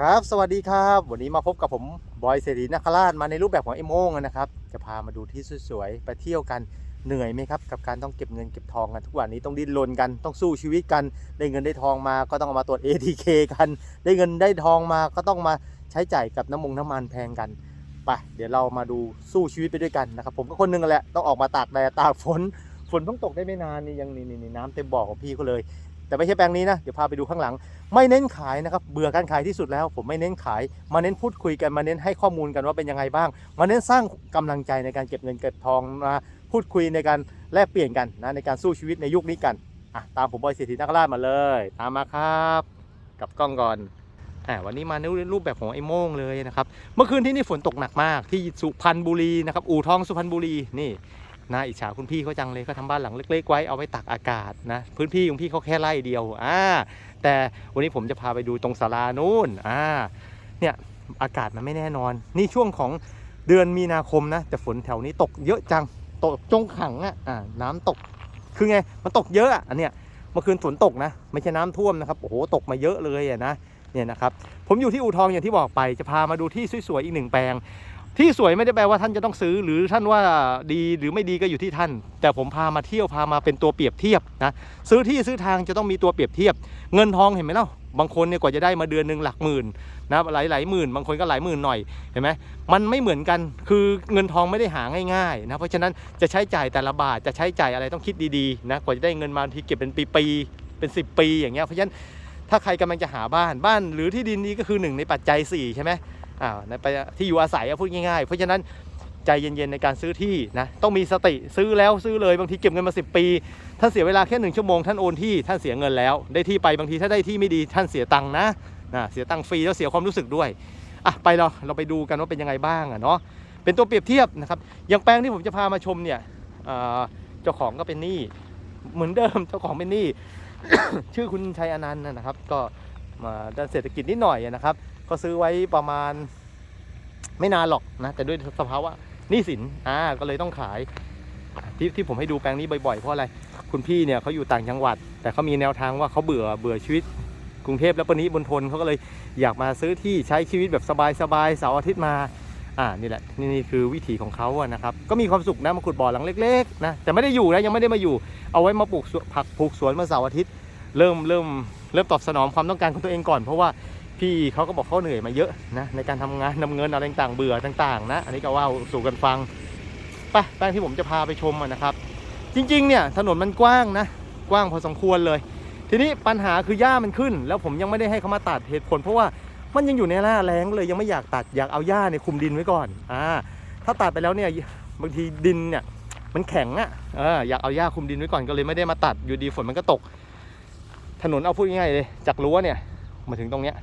ครับ สวัสดีครับ วันนี้มาพบกับผมบอยเสรีนาคราชมาในรูปแบบของไอโมงนะครับ จะพามาดูที่สวยๆ ไปเที่ยวกัน เหนื่อยไหมครับ กับการต้องเก็บเงินเก็บทองกันทุกวันนี้ต้องดิ้นรนกัน ต้องสู้ชีวิตกัน ได้เงินได้ทองมาก็ต้องเอามาตรวจ ATK กัน ได้เงินได้ทองมาก็ต้องมาใช้จ่ายกับน้ำมงน้ำมันแพงกัน ไป เดี๋ยวเรามาดูสู้ชีวิตไปด้วยกันนะครับ ผมก็คนหนึงแหละ ต้องออกมาตากแดดตากฝน ฝนเพิ่งตกได้ไม่นานนี่ยังนี่นี่นี่น้ำเต็มบ่อของพี่เขาเลย แต่ไม่ใช่แปลงนี้นะ เดี๋ยวพาไปดูข้างหลัง ไม่เน้นขายนะครับ เบื่อการขายที่สุดแล้ว ผมไม่เน้นขาย มาเน้นพูดคุยกัน มาเน้นให้ข้อมูลกันว่าเป็นยังไงบ้าง มาเน้นสร้างกำลังใจในการเก็บเงินเก็บทองมาพูดคุยในการแลกเปลี่ยนกันนะในการสู้ชีวิตในยุคนี้กันอะตามผมบอยเศรษฐีนักรามาเลย ตามมาครับ กับกล้องก่อนอะวันนี้มาในรูปแบบของไอ้โม่งเลยนะครับ เมื่อคืนที่นี่ฝนตกหนักมากที่สุพรรณบุรีนะครับ อู่ทองสุพรรณบุรีนี่ น่าอิจฉาคุณพี่เขาจังเลยเขาทำบ้านหลังเล็กๆไว้เอาไว้ตักอากาศนะพื้นที่ของพี่เขาแค่ไร่เดียวอ่าแต่วันนี้ผมจะพาไปดูตรงศาลานู่นอ่าเนี่ยอากาศมันไม่แน่นอน นี่ช่วงของเดือนมีนาคมนะแต่ฝนแถวนี้ตกเยอะจังตกจงขังอะอ่าน้ำตกคือไงมันตกเยอะอันเนี้ยเมื่อคืนฝนตกนะไม่ใช่น้ำท่วมนะครับโอ้โหตกมาเยอะเลยอะนะเนี่ยนะครับผมอยู่ที่อู่ทองอย่างที่บอกไปจะพามาดูที่สวยๆอีกหนึ่งแปลง ที่สวยไม่ได้แปลว่าท่านจะต้องซื้อ หรือท่านว่าดีหรือไม่ดีก็อยู่ที่ท่าน แต่ผมพามาเที่ยวพามาเป็นตัวเปรียบเทียบนะซื้อที่ซื้อทางจะต้องมีตัวเปรียบเทียบ เงินทองเห็นไหมเล่าบางคนเนี่ยกว่าจะได้มาเดือนหนึ่งหลักหมื่นนะหลายหลายหมื่น บางคนก็หลายหมื่นหน่อยเห็นไหมมันไม่เหมือนกันคือเงินทองไม่ได้หาง่ายๆนะเพราะฉะนั้นจะใช้จ่ายแต่ละบาทจะใช้จ่ายอะไรต้องคิดดีๆนะกว่าจะได้เงินมาทีเก็บเป็นปีๆเป็น 10 ปีอย่างเงี้ยเพราะฉะนั้นถ้าใครกำลังจะหาบ้านบ้านหรือที่ดินนี้ก็คือหนึ่งในปัจจัยสี่ใช่ไหม อ่าในปัจจัยที่อยู่อาศัยพูดง่ายๆ เพราะฉะนั้นใจเย็นๆในการซื้อที่นะต้องมีสติซื้อแล้วซื้อเลยบางทีเก็บเงินมา 10 ปี ท่านเสียเวลาแค่หนึ่งชั่วโมงท่านโอนที่ท่านเสียเงินแล้วได้ที่ไปบางทีถ้าได้ที่ไม่ดีท่านเสียตังค์นะนะเสียตังค์ฟรีแล้วเสียความรู้สึกด้วยอะไปเราเราไปดูกันว่าเป็นยังไงบ้างอะเนาะเป็นตัวเปรียบเทียบนะครับอย่างแปลงที่ผมจะพามาชมเนี่ยเอ่อเจ้าของก็เป็นหนี้เหมือนเดิมเจ้าของเป็นหนี้ชื่อคุณชัยอนันต์นะครับ ก็มาด้านเศรษฐกิจนิดหน่อยนะครับ ก็ซื้อไว้ประมาณไม่นานหรอกนะ แต่ด้วยสภาวะหนี้สินอ่าก็เลยต้องขายที่ที่ผมให้ดูแปลงนี้บ่อยๆ เพราะอะไร คุณพี่เนี่ยเขาอยู่ต่างจังหวัด แต่เขามีแนวทางว่าเขาเบื่อเบื่อชีวิตกรุงเทพและปริมณฑลเขาก็เลยอยากมาซื้อที่ใช้ชีวิตแบบสบายๆเสาร์อาทิตย์มาอ่านี่แหละนี่นี่คือวิถีของเขาอะนะครับ ก็มีความสุขนะมาขุดบ่อหลังเล็กๆนะแต่ไม่ได้อยู่นะยังไม่ได้มาอยู่ เอาไว้มาปลูกผักปลูกสวนเมื่อเสาร์อาทิตย์ เริ่มเริ่มเริ่มตอบสนองความต้องการของตัวเองก่อนเพราะว่า พี่เขาก็บอกเขาเหนื่อยมาเยอะนะในการทำงานนำเงินอะไรต่างๆเบื่อต่างๆ นะ อันนี้ก็ว่าสู่กันฟังไปแป้งที่ผมจะพาไปชมนะครับ จริงๆเนี่ยถนนมันกว้างนะกว้างพอสมควรเลย ทีนี้ปัญหาคือหญ้ามันขึ้น แล้วผมยังไม่ได้ให้เขามาตัดเหตุผล เพราะว่ามันยังอยู่ในหน้าแรงเลยยังไม่อยากตัดอยากเอาหญ้าเนี่ยคุมดินไว้ก่อนอ่าถ้าตัดไปแล้วเนี่ยบางทีดินเนี่ยมันแข็งอะ่ะเอออยากเอาหญ้าคุมดินไว้ก่อนก็เลยไม่ได้มาตัดอยู่ดีฝนมันก็ตก ถนนเอาพูดง่ายๆเลยจากรั้วเนี่ยมาถึงตรงเนี้ย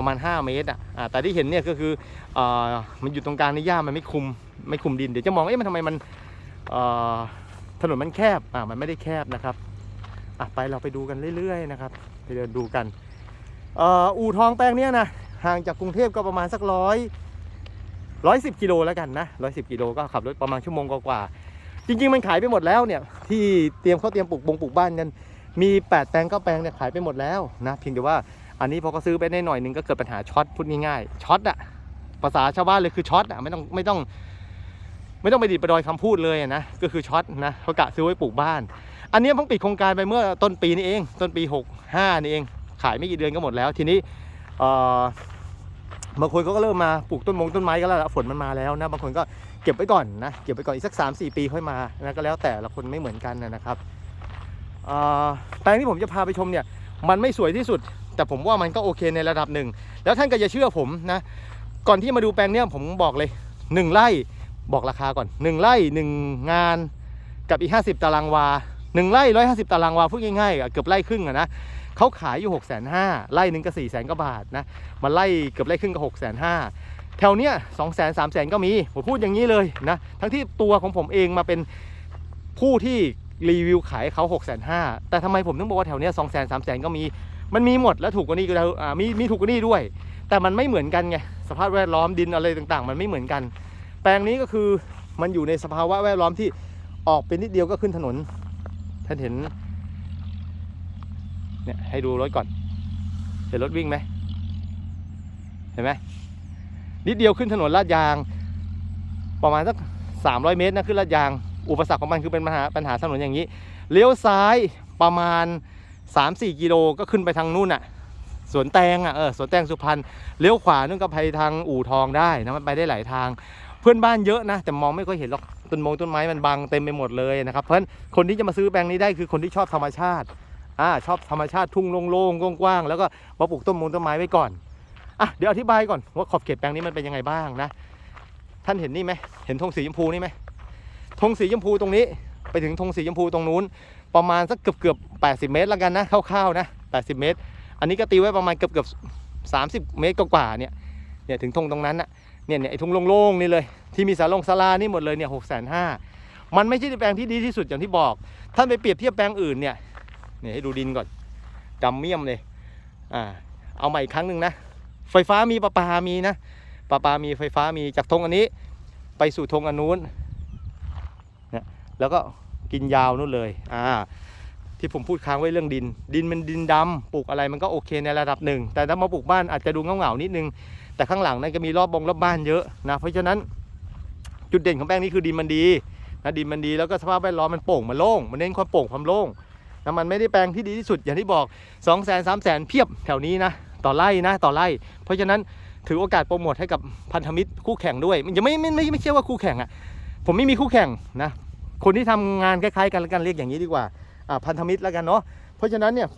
ประมาณ 5 เมตรอะแต่ที่เห็นเนี่ยก็คือเอ่อมันอยู่ตรงกลางในหญ้ามันไม่คุมไม่คุมดิน เดี๋ยวจะมองเอ๊ะมันทำไมมันเอ่อถนนมันแคบอ่ามันไม่ได้แคบนะครับอะไปเราไปดูกันเรื่อยๆนะครับไปเดินดูกันเอ่ออู่ทองแปลงเนี้ยนะห่างจากกรุงเทพก็ประมาณสักร้อยร้อยสิบกิโลแล้วกันนะร้อยสิบกิโลก็ขับรถประมาณชั่วโมงกว่าๆจริงๆมันขายไปหมดแล้วเนี่ยที่เตรียมเขาเตรียมปลูกบงปลูกบ้านกันมีแปดแปลงก้าแปลงเนี่ยขายไปหมดแล้วนะเพียงแต่ว่า อันนี้พอเขาซื้อไปได้หน่อยหนึงก็เกิดปัญหาช็อตพูดง่ายๆช็อตอะภาษาชาวบ้านเลยคือช็อตอะไม่ต้องไม่ต้อง ไม่ต้องไปดิดประดอยคำพูดเลยนะก็คือช็อตนะเขากะซื้อไว้ปลูกบ้าน อันนี้เพิ่งปิดโครงการไปเมื่อต้นปีนี้เอง ต้นปี65นี่เอง ขายไม่กี่เดือนก็หมดแล้ว ทีนี้เอ่อบางคนเขาก็เริ่มมาปลูกต้นมงต้นไม้ก็แล้วฝนมันมาแล้วนะบางคนก็เก็บไว้ก่อนนะเก็บไว้ก่อนอีกสัก 3-4 ปีค่อยมานะก็แล้วแต่ละคนไม่เหมือนกันนะครับเอ่อแปลงที่ผมจะพาไปชมเนี่ยมันไม่สวยที่สุด แต่ผมว่ามันก็โอเคในระดับหนึ่ง แล้วท่านก็จะเชื่อผมนะ ก่อนที่มาดูแปลงเนี้ยผมบอกเลยหนึ่งไร่บอกราคาก่อน 1ไร่1งานกับอีก 50 ตารางวา1ไร่150 ตารางวาพูดง่ายๆอะเกือบไร่ครึ่งอะนะเขาขายอยู่6 5 0 0 0ไร่หนึ่งก็4 0 0 0 0 0กว่าบาทนะมันไล่เกือบไร่ครึ่งก็6 5 0 0 0แถวเนี้ย2 0 0 0 0 0 3 0 0 0 0ก็มี ผมพูดอย่างนี้เลยนะ ทั้งที่ตัวของผมเองมาเป็นผู้ที่รีวิวขายเขา6 5 0 0 0แต่ทำไมผมถึงบอกว่าแถวเนี้ย2 0 0 0 0 0 3 0 0 0 0ก็มี มันมีหมดแล้วถูกกว่านี้ก็แล้วอ่ามีมีถูกกว่านี้ด้วย แต่มันไม่เหมือนกันไงสภาพแวดล้อมดินอะไรต่างๆ มันไม่เหมือนกัน แปลงนี้ก็คือมันอยู่ในสภาวะแวดล้อมที่ออกเป็นนิดเดียวก็ขึ้นถนนท่านเห็นเนี่ยให้ดูรถก่อน เห็นรถวิ่งไหมเห็นไหมนิดเดียวขึ้นถนนลาดยาง ประมาณสัก300 เมตรนะขึ้นลาดยาง อุปสรรคของมันคือเป็นปัญหาปัญหาถนนอย่างนี้ เลี้ยวซ้ายประมาณ 3-4กิโลก็ขึ้นไปทางนู่นอะสวนแตงอะเออสวนแตงสุพรรณเลี้ยวขวานู่นก็ไปทางอู่ทองได้นะมันไปได้หลายทาง เพื่อนบ้านเยอะนะ แต่มองไม่ค่อยเห็นหรอกต้นมงต้นไม้มันบังเต็มไปหมดเลยนะครับเพราะฉะนั้นคนที่จะมาซื้อแปลงนี้ได้คือคนที่ชอบธรรมชาติอ่าชอบธรรมชาติทุ่งโล่งๆกว้างๆแล้วก็มาปลูกต้นมงต้นไม้ไว้ก่อนอะเดี๋ยวอธิบายก่อนว่าขอบเขตแปลงนี้มันเป็นยังไงบ้างนะ ท่านเห็นนี่ไหมเห็นธงสีชมพูนี่ไหมธงสีชมพูตรงนี้ ไปถึงธงสีชมพูตรงนู้น ประมาณสักเกือบเกือบ80เมตรแล้วกันนะคร่าวๆนะ80เมตร อันนี้ก็ตีไว้ประมาณเกือบเกือบ30เมตรกว่าเนี่ยเนี่ยถึงธงตรงนั้นนะเนี่ยเนี่ยไอ้ธงโล่งๆนี่เลยที่มีสาลงศาลานี่หมดเลยเนี่ยหกแสนห้ามันไม่ใช่แปลงที่ดีที่สุดอย่างที่บอกท่านไปเปรียบเทียบแปลงอื่นเนี่ยเนี่ยให้ดูดินก่อนดำเมี่ยมเลยอ่าเอาใหม่อีกครั้งหนึ่งนะไฟฟ้ามีประปามีนะประปามีไฟฟ้ามีจากธงอันนี้ ไปสู่ธงอันนู้นเนี่ยแล้วก็ กินยาวนู่นเลยอ่าที่ผมพูดค้างไว้เรื่องดิน ดินมันดินดำปลูกอะไรมันก็โอเคในระดับหนึ่ง แต่ถ้ามาปลูกบ้านอาจจะดูเงาๆนิดนึง แต่ข้างหลังนั่นก็มีรอบบงรอบบ้านเยอะนะเพราะฉะนั้นจุดเด่นของแป้งนี้คือดินมันดีนะดินมันดีแล้วก็สภาพแวดล้อมมันโป่งมันโล่งมันเน้นความโป่งความโล่งนะมันไม่ได้แปลงที่ดีที่สุดอย่างที่บอก2 0 0 0 0 0 3 0 0 0 0เพียบแถวนี้นะต่อไร่นะต่อไร่ เพราะฉะนั้นถือโอกาสโปรโมทให้กับพันธมิตรคู่แข่งด้วย มันยังไม่ไม่ไม่ไม่ใช่ว่าคู่แข่งอะผมไม่มีคู่แข่งนะ คนที่ทำงานคล้ายๆกันแล้วกันเรียกอย่างนี้ดีกว่าพันธมิตรแล้วกันเนาะเพราะฉะนั้นเนี่ย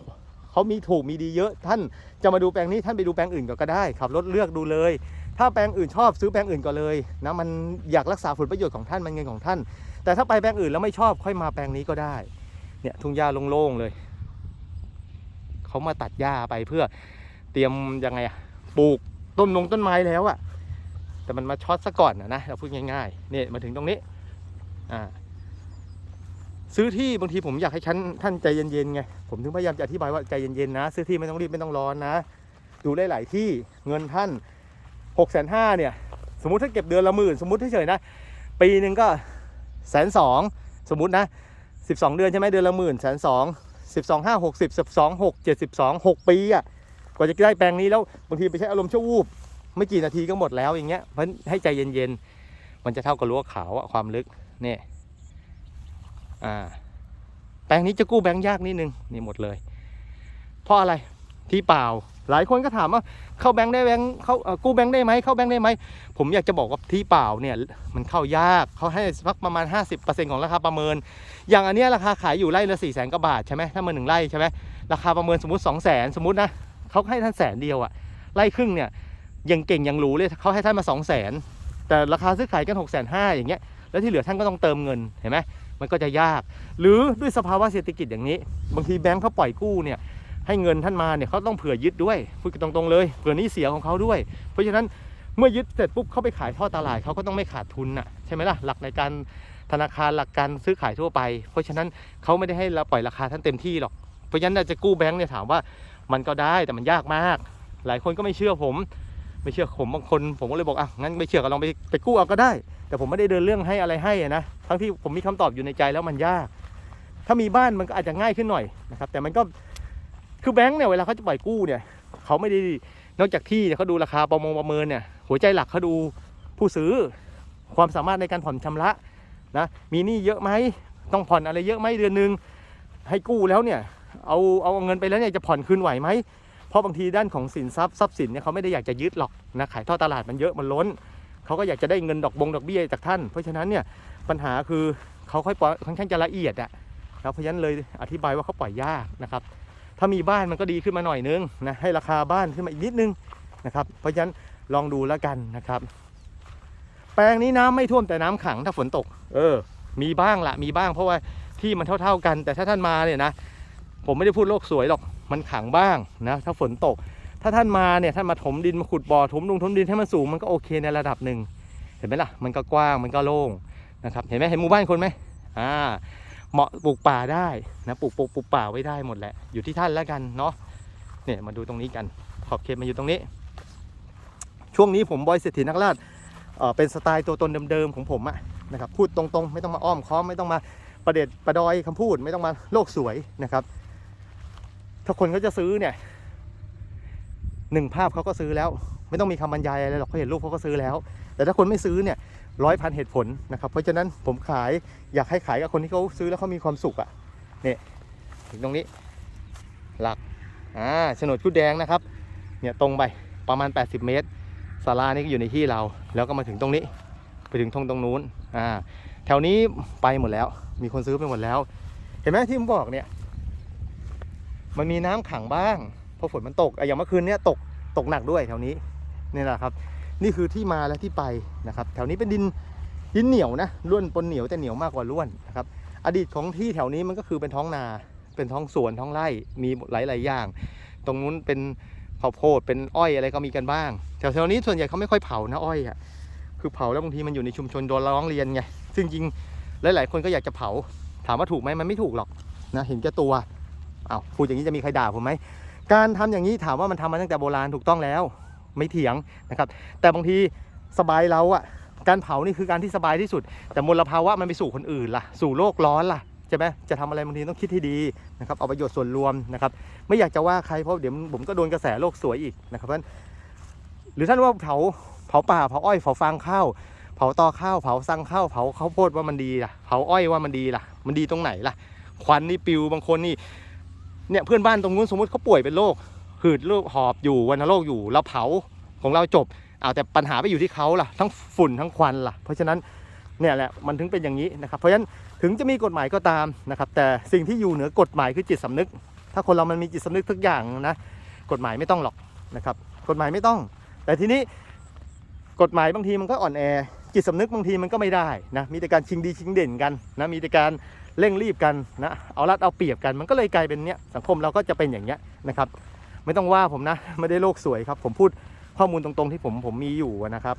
เขามีถูกมีดีเยอะ ท่านจะมาดูแปลงนี้ท่านไปดูแปลงอื่นก่อนก็ได้ขับรถเลือกดูเลย ถ้าแปลงอื่นชอบซื้อแปลงอื่นก่อนเลยนะมันอยากรักษาผลประโยชน์ของท่านมันเงินของท่าน แต่ถ้าไปแปลงอื่นแล้วไม่ชอบค่อยมาแปลงนี้ก็ได้เนี่ยทุ่งหญ้าโล่งๆเลยเขามาตัดหญ้าไปเพื่อเตรียมยังไงอะปลูกต้นนงต้นไม้แล้วอะแต่มันมาช็อตซะก่อนนะนะเราพูดง่ายๆเนี่ยมาถึงตรงนี้อ่า ซื้อที่บางทีผมอยากให้ท่านท่านใจเย็นๆไงผมถึงพยายามจะอธิบายว่าใจเย็นๆนะ ซื้อที่ไม่ต้องรีบไม่ต้องร้อนนะ ดูได้หลายที่เงินท่านหกแสนห้าเนี่ย สมมุติถ้าเก็บเดือนละหมื่นสมมุติเฉยๆนะ ปีหนึ่งก็แสนสองสมมุตินะสิบสองเดือนใช่ไหมเดือนละหมื่นแสนสองสิบสองห้าหกสิบสิบสองหกเจ็ดสิบสองหกปีอะกว่าจะได้แปลงนี้แล้วบางทีไปใช้อารมณ์ชั่ววูบไม่กี่นาทีก็หมดแล้วอย่างเงี้ยเพราะให้ใจเย็นๆมันจะเท่ากับรั้วขาวอะความลึกเนี่ย อ่าแปลงนี้จะกู้แบงค์ยากนิดนึงนี่หมดเลย เพราะอะไรที่เปล่า หลายคนก็ถามว่าเข้าแบงค์ได้แบงค์เข้าเอ่อกู้แบงค์ได้ไหมเข้าแบงค์ได้ไหมผมอยากจะบอกว่าที่เปล่าเนี่ยมันเข้ายากเขาให้สักประมาณ 50%ของราคาประเมิน อย่างอันนี้ราคาขายอยู่ไร่ละ4ี่แสนกว่าบาทใช่ไหมถ้ามันหนึ่งไร่ใช่ไหมราคาประเมินสมมติ2 0 0แสนสมมตินะเขาให้ท่านแสนเดียวอะไร่ครึ่งเนี่ยยังเก่งยังหรูเลยเขาให้ท่านมา2 0 0แสนแต่ราคาซื้อขายกัน6กแสนห้าอย่างเงี้ยแล้วที่เหลือท่านก็ต้องเติมเงินเห็นไหม มันก็จะยาก หรือด้วยสภาวะเศรษฐกิจอย่างนี้ บางทีแบงค์เขาปล่อยกู้เนี่ยให้เงินท่านมาเนี่ยเขาต้องเผื่อยึดด้วยพูดตรงๆเลยเผื่อนี้เสียของเขาด้วย เพราะฉะนั้นเมื่อยึดเสร็จปุ๊บเขาไปขายท่อตลาดเขาก็ต้องไม่ขาดทุนน่ะใช่ไหมล่ะหลักในการธนาคารหลักการซื้อขายทั่วไป เพราะฉะนั้นเขาไม่ได้ให้เราปล่อยราคาท่านเต็มที่หรอกเพราะฉะนั้นจะกู้แบงค์เนี่ยถามว่ามันก็ได้แต่มันยากมาก หลายคนก็ไม่เชื่อผม ไม่เชื่อผมบางคนผมก็เลยบอกอะงั้นไม่เชื่อก็ลองไปไปกู้เอาก็ได้ แต่ผมไม่ได้เดินเรื่องให้อะไรให้นะทั้งที่ผมมีคำตอบอยู่ในใจแล้วมันยาก ถ้ามีบ้านมันก็อาจจะง่ายขึ้นหน่อยนะครับแต่มันก็คือแบงค์เนี่ยเวลาเขาจะปล่อยกู้เนี่ยเขาไม่ได้นอกจากที่เนี่ยเขาดูราคาประมงประเมินเนี่ยหัวใจหลักเขาดูผู้ซื้อความสามารถในการผ่อนชำระนะมีหนี้เยอะไหมต้องผ่อนอะไรเยอะไหมเดือนหนึ่งให้กู้แล้วเนี่ยเอาเอาเงินไปแล้วเนี่ยจะผ่อนคืนไหวไหม เพราะบางทีด้านของสินทรัพย์ทรัพย์สินเนี่ยเขาไม่ได้อยากจะยึดหรอกนะขายท่อตลาดมันเยอะมันล้นเขาก็อยากจะได้เงินดอกบงดอกเบี้ยจากท่าน เพราะฉะนั้นเนี่ยปัญหาคือเขาค่อยปล่อยค่อนข้างจะละเอียดอะนะเพราะฉะนั้นเลยอธิบายว่าเขาปล่อยยากนะครับ ถ้ามีบ้านมันก็ดีขึ้นมาหน่อยนึงนะให้ราคาบ้านขึ้นมาอีกนิดนึงนะครับ เพราะฉะนั้นลองดูแล้วกันนะครับ แปลงนี้น้ำไม่ท่วมแต่น้ำขังถ้าฝนตก เออ มีบ้างละมีบ้างเพราะว่าที่มันเท่า ๆกัน แต่ถ้าท่านมาเนี่ยนะ ผมไม่ได้พูดโลกสวยหรอก มันขังบ้างนะถ้าฝนตก ถ้าท่านมาเนี่ยท่านมาถมดินมาขุดบ่อถมลงถมดินให้มันสูงมันก็โอเคในระดับหนึ่งเห็นไหมล่ะมันก็กว้างมันก็โล่งนะครับเห็นไหมเห็นหมู่บ้านคนไหมอ่าเหมาะปลูกป่าได้นะปลูกปลูกปลูกป่าไว้ได้หมดแหละอยู่ที่ท่านแล้วกันเนาะเนี่ยมาดูตรงนี้กันขอบเขตมาอยู่ตรงนี้ ช่วงนี้ผมบอยเศรษฐีนักราชเป็นสไตล์ตัวตนเดิมๆของผมอะนะครับพูดตรงๆ ไม่ต้องมาอ้อมค้อมไม่ต้องมาประเด็ดประดอยคำพูดไม่ต้องมาโลกสวยนะครับ ถ้าคนเขาจะซื้อเนี่ยหนึ่งภาพเขาก็ซื้อแล้ว ไม่ต้องมีคำบรรยายอะไรหรอกเขาเห็นรูปเขาก็ซื้อแล้ว แต่ถ้าคนไม่ซื้อเนี่ยร้อยพันเหตุผลนะครับ เพราะฉะนั้นผมขายอยากให้ขายกับคนที่เขาซื้อแล้วเขามีความสุขอะ่ะเนี่ยถึงตรงนี้หลักอ่าโฉนดชุดแดงนะครับเนี่ยตรงไปประมาณ 80 เมตรศาลานี่ก็อยู่ในที่เรา แล้วก็มาถึงตรงนี้ ไปถึงทงตรงนู้นอ่าแถวนี้ไปหมดแล้ว มีคนซื้อไปหมดแล้ว เห็นไหมที่ผมบอกเนี่ย มันมีน้ำขังบ้างพราะฝนมันตกอะอย่างเมื่อคืนเนี้ยตกตกหนักด้วยแถวนี้นี่แหละครับ นี่คือที่มาและที่ไปนะครับ แถวนี้เป็นดินดินเหนียวนะล้วนปนเหนียวแต่เหนียวมากกว่าล้วนนะครับ อดีตของที่แถวนี้มันก็คือเป็นท้องนา เป็นท้องสวนท้องไร่มีหลายๆอย่าง ตรงนู้นเป็นข้าวโพดเป็นอ้อยอะไรก็มีกันบ้างแถวๆนี้ส่วนใหญ่เขาไม่ค่อยเผานะอ้อยอะคือเผาแล้วบางทีมันอยู่ในชุมชนโดนร้องเรียนไงซึ่งจริงหลายๆคนก็อยากจะเผา ถามว่าถูกไหมมันไม่ถูกหรอกนะเห็นแก่ตัว อ้าพูดอย่างนี้จะมีใครด่าผมไหมการทำอย่างนี้ถามว่ามันทำมาตั้งแต่โบราณถูกต้องแล้ว ไม่เถียงนะครับ แต่บางทีสบายเราอะการเผานี่คือการที่สบายที่สุด แต่มลภาวะมันไปสู่คนอื่นล่ะ สู่โลกร้อนล่ะใช่ไหมจะทำอะไรบางทีต้องคิดให้ดีนะครับเอาประโยชน์ส่วนรวมนะครับ ไม่อยากจะว่าใครเพราะเดี๋ยวผมก็โดนกระแสโลกสวยอีกนะครับเพราะฉะนั้นหรือท่านว่าเผาเผาป่าเผาอ้อยเผาฟางข้าวเผาตอข้าวเผาซังข้าวเผาข้าวโพดว่ามันดีล่ะเผาอ้อยว่ามันดีล่ะ มันดีตรงไหนล่ะ ควันนี่ปิวบางคนนี่ เนี่ยเพื่อนบ้านตรงนู้นสมมติเขาป่วยเป็นโรคหืดโรคหอบอยู่วัณโรคอยู่เราเผาของเราจบเอาแต่ปัญหาไปอยู่ที่เขาล่ะทั้งฝุ่นทั้งควันล่ะ เพราะฉะนั้นเนี่ยแหละมันถึงเป็นอย่างนี้นะครับ เพราะฉะนั้นถึงจะมีกฎหมายก็ตามนะครับ แต่สิ่งที่อยู่เหนือกฎหมายคือจิตสำนึก ถ้าคนเรามันมีจิตสำนึกทุกอย่างนะกฎหมายไม่ต้องหรอกนะครับ กฎหมายไม่ต้อง แต่ทีนี้กฎหมายบางทีมันก็อ่อนแอจิตสำนึกบางทีมันก็ไม่ได้นะมีแต่การชิงดีชิงเด่นกันนะมีแต่การ เร่งรีบกันนะเอารัดเอาเปรียบกันมันก็เลยกลายเป็นเนี้ยสังคมเราก็จะเป็นอย่างเงี้ยนะครับ ไม่ต้องว่าผมนะไม่ได้โลกสวยครับ ผมพูดข้อมูลตรงๆที่ผมผมมีอยู่นะครับ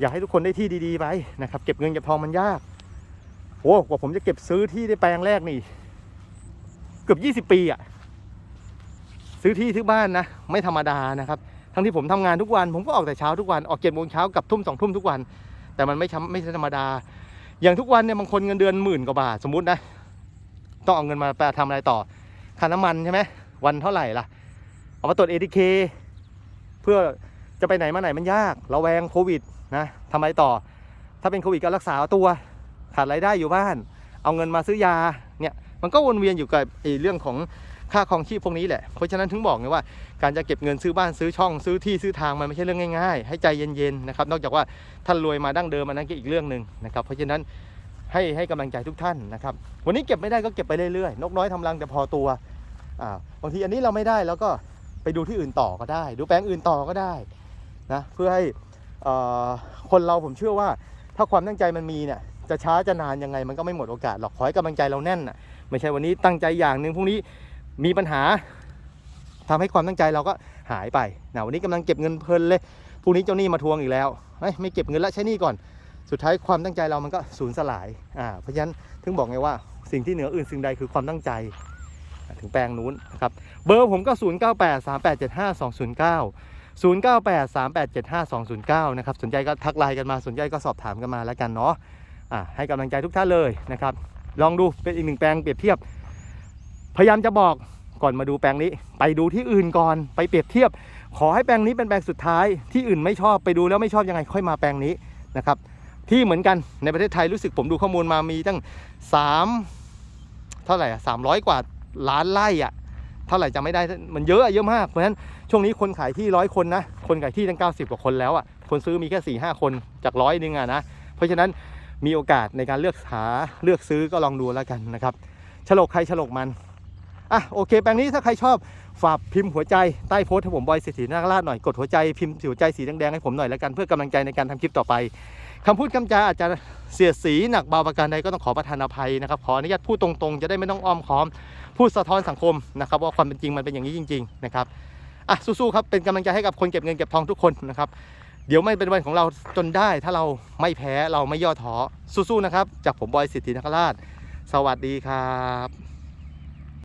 อยากให้ทุกคนได้ที่ดีๆไปนะครับ เก็บเงินเก็บทองมันยากโอ้กว่าผมจะเก็บซื้อที่ได้แปลงแรกนี่ เกือบ 20 ปีอะซื้อที่ที่บ้านนะ ไม่ธรรมดานะครับ ทั้งที่ผมทำงานทุกวัน ผมก็ออกแต่เช้าทุกวันออกเจ็ดโมงเช้ากลับทุ่มสองทุ่มทุกวัน แต่มันไม่ช้ำไม่ใช่ธรรมดา อย่างทุกวันเนี่ยบางคนเงินเดือนหมื่นกว่าบาทสมมตินะ ต้องเอาเงินมาไปทำอะไรต่อ ค่าน้ำมันใช่ไหมวันเท่าไหร่ล่ะ เอามาตรวจเอทีเคเพื่อจะไปไหนมาไหนมันยากเราแวงโควิดนะทำอะไรต่อ ถ้าเป็นโควิดก็รักษาตัวขาดรายได้อยู่บ้าน เอาเงินมาซื้อยาเนี่ยมันก็วนเวียนอยู่กับไอ้เรื่องของค่าครองชีพพวกนี้แหละเพราะฉะนั้นถึงบอกไงว่า การจะเก็บเงินซื้อบ้านซื้อช่องซื้อที่ซื้อทางมันไม่ใช่เรื่องง่ายๆ ให้ใจเย็นๆนะครับนอกจากว่าท่านรวยมาดั้งเดิมอันนั้นก็อีกเรื่องหนึ่งนะครับเพราะฉะนั้นให้ให้กำลังใจทุกท่านนะครับวันนี้เก็บไม่ได้ก็เก็บไปเรื่อยๆนกน้อยทำรังแต่พอตัวอ่าบางทีอันนี้เราไม่ได้แล้วก็ไปดูที่อื่นต่อก็ได้ ดูแปลงอื่นต่อก็ได้นะเพื่อให้อ่อคนเราผมเชื่อว่าถ้าความตั้งใจมันมีเนี่ยจะช้าจะนานยังไงมันก็ไม่หมดโอกาสหรอกขอให้กำลังใจเราแน่นน่ะไม่ใช่วันนี้ตั้งใจอย่างหนึ่งพรุ่งนี้มีปัญหา ทำให้ความตั้งใจเราก็หายไปนะวันนี้กำลังเก็บเงินเพลินเลยพรุ่งนี้เจ้าหนี้มาทวงอีกแล้วไม่เก็บเงินแล้วใช้หนี้ก่อน สุดท้ายความตั้งใจเรามันก็สูญสลายอ่าเพราะฉะนั้นถึงบอกไงว่าสิ่งที่เหนืออื่นสิ่งใดคือความตั้งใจถึงแปลงนู้นนะครับเบอร์ผมก็ 0 9 8 3 8 7 5 2 0 9 0 9 8 3 8 7 5 2 0 9นะครับสนใจก็ทักไลน์กันมาสนใจก็สอบถามกันมาแล้วกันเนาะอะให้กำลังใจทุกท่านเลยนะครับ ลองดูเป็นอีกหนึ่งแปลงเปรียบเทียบ พยายามจะบอก ก่อนมาดูแปลงนี้ ไปดูที่อื่นก่อนไปเปรียบเทียบ ขอให้แปลงนี้เป็นแปลงสุดท้ายที่อื่นไม่ชอบไปดูแล้วไม่ชอบยังไงค่อยมาแปลงนี้นะครับ ที่เหมือนกันในประเทศไทยรู้สึกผมดูข้อมูลมามีตั้ง 3 เท่าไหร่อะสามร้อยกว่าล้านไร่อะเท่าไหร่จำไม่ได้มันเยอะอะเยอะมากเพราะฉะนั้นช่วงนี้คนขายที่ร้อยคนนะคนขายที่ตั้ง 90 กว่าคนแล้วอะคนซื้อมีแค่4ี่ห้าคนจากร้อยนึงอะนะเพราะฉะนั้นมีโอกาสในการเลือกหาเลือกซื้อก็ลองดูแล้วกันนะครับฉลกใครฉลกมัน อะโอเคแปลงนี้ถ้าใครชอบฝากพิมพ์หัวใจใต้โพสต์ให้ผมบอยเศรษฐีนาคราชหน่อยกดหัวใจพิมพ์หัวใจสีแดงๆให้ผมหน่อยแล้วกันเพื่อกำลังใจในการทำคลิปต่อไปคำพูดคำจาอาจจะเสียดสีหนักเบาประการใดก็ต้องขอประทานอภัยนะครับขออนุญาตพูดตรงๆ จะได้ไม่ต้องอ้อมค้อม พูดสะท้อนสังคมนะครับว่าความเป็นจริงมันเป็นอย่างนี้จริง ๆ นะครับอะสู้ๆครับเป็นกำลังใจให้กับคนเก็บเงินเก็บทองทุกคนนะครับเดี๋ยวไม่เป็นวันของเราจนได้ ถ้าเราไม่แพ้เราไม่ย่อท้อสู้ๆนะครับ จากผมบอยสิทธินคราช สวัสดีครับ